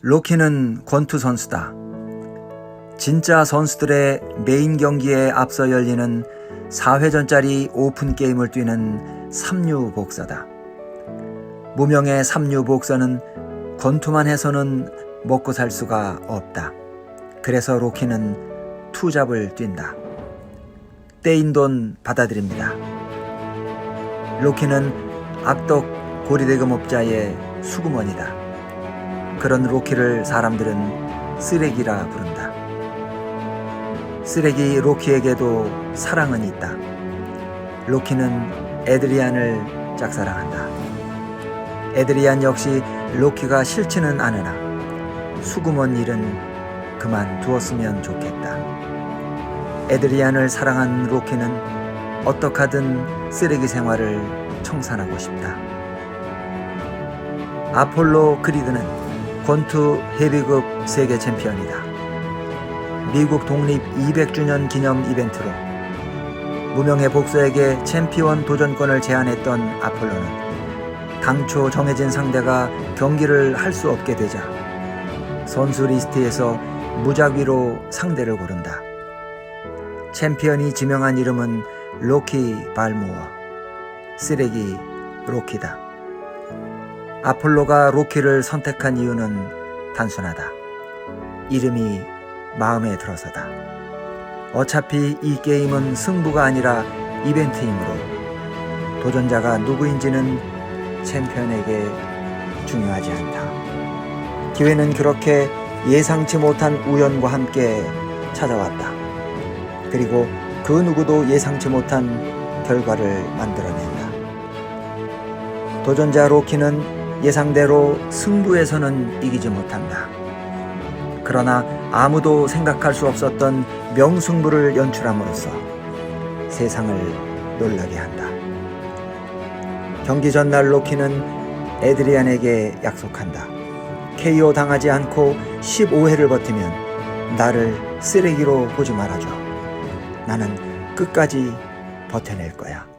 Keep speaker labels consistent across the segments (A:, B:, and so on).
A: 로키는 권투 선수다. 진짜 선수들의 메인 경기에 앞서 열리는 4회전짜리 오픈 게임을 뛰는 삼류 복사다. 무명의 삼류 복사는 권투만 해서는 먹고 살 수가 없다. 그래서 로키는 투잡을 뛴다. 떼인 돈 받아들입니다. 로키는 악덕 고리대금업자의 수구먼이다. 그런 로키를 사람들은 쓰레기라 부른다. 쓰레기 로키에게도 사랑은 있다. 로키는 에드리안을 짝사랑한다. 에드리안 역시 로키가 싫지는 않으나 수구먼 일은 그만두었으면 좋겠다. 에드리안을 사랑한 로키는 어떡하든 쓰레기 생활을 청산하고 싶다. 아폴로 크리드는 권투 헤비급 세계 챔피언이다. 미국 독립 200주년 기념 이벤트로 무명의 복서에게 챔피언 도전권을 제안했던 아폴로는 당초 정해진 상대가 경기를 할 수 없게 되자 선수 리스트에서 무작위로 상대를 고른다. 챔피언이 지명한 이름은 로키 발모어, 쓰레기 로키다. 아폴로가 로키를 선택한 이유는 단순하다. 이름이 마음에 들어서다. 어차피 이 게임은 승부가 아니라 이벤트이므로 도전자가 누구인지는 챔피언에게 중요하지 않다. 기회는 그렇게 예상치 못한 우연과 함께 찾아왔다. 그리고 그 누구도 예상치 못한 결과를 만들어낸다. 도전자 로키는 예상대로 승부에서는 이기지 못한다. 그러나 아무도 생각할 수 없었던 명승부를 연출함으로써 세상을 놀라게 한다. 경기 전날 로키는 에드리안에게 약속한다. KO 당하지 않고 15회를 버티면 나를 쓰레기로 보지 말아줘. 나는 끝까지 버텨낼 거야.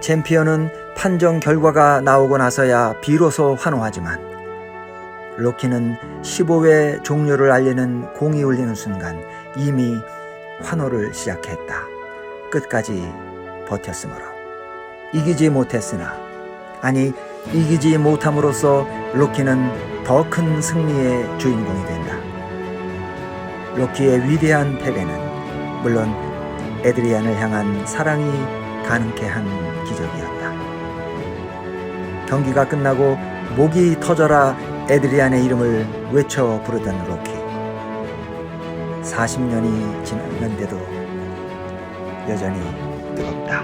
A: 챔피언은 판정 결과가 나오고 나서야 비로소 환호하지만 로키는 15회 종료를 알리는 공이 울리는 순간 이미 환호를 시작했다. 끝까지 버텼으므로. 이기지 못했으나, 아니, 이기지 못함으로써 로키는 더 큰 승리의 주인공이 된다. 로키의 위대한 패배는 물론 에드리안을 향한 사랑이 가능케 한 기적이었다. 경기가 끝나고 목이 터져라 에드리안의 이름을 외쳐 부르던 로키. 40년이 지났는데도 여전히 뜨겁다.